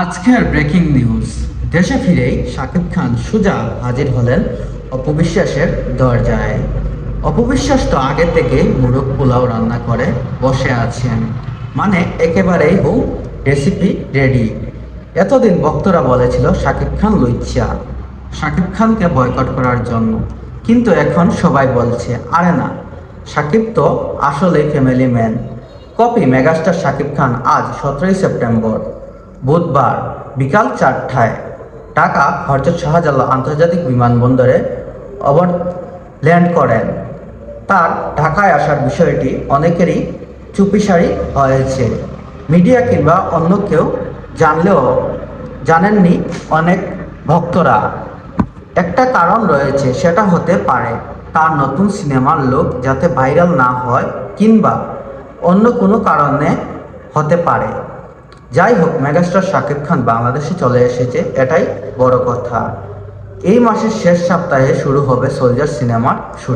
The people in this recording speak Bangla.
আজকের ব্রেকিং নিউজ। দেশে ফিরেই শাকিব খান সুজা হাজির হলেন অপবিশ্বাসের দরজায়। অপবিশ্বাস তো আগে থেকে মুরগ পোলাও রান্না করে, বসে আছেন। মানে একেবারেই হোম রেসিপি রেডি এতদিন ভক্তরা বলেছিল শাকিব খান লুচ্চা। শাকিব খানকে বয়কট করার জন্য। কিন্তু এখন সবাই বলছে, আরে না, শাকিব তো আসলেই family man copy megastar Shakib Khan আজ সতেরোই সেপ্টেম্বর। বুধবার বিকাল চারটায় ঢাকা হরজত শাহজালাল আন্তর্জাতিক বিমানবন্দরে অবর ল্যান্ড করেন। তার ঢাকায় আসার বিষয়টি অনেকেরই চুপিসারি হয়েছে। মিডিয়া কিংবা অন্য কেউ জানলেও জানেননি অনেক ভক্তরা। একটা কারণ রয়েছে, সেটা হতে পারে তার নতুন সিনেমার লোক যাতে ভাইরাল না হয় কিংবা অন্য কোনো কারণে হতে পারে। যাই হোক, মেগাস্টার শাকিব খান বাংলাদেশে চলে এসেছে, এটাই বড় কথা। এই মাসের শেষ সপ্তাহে শুরু হবে সোলজার সিনেমার শুট।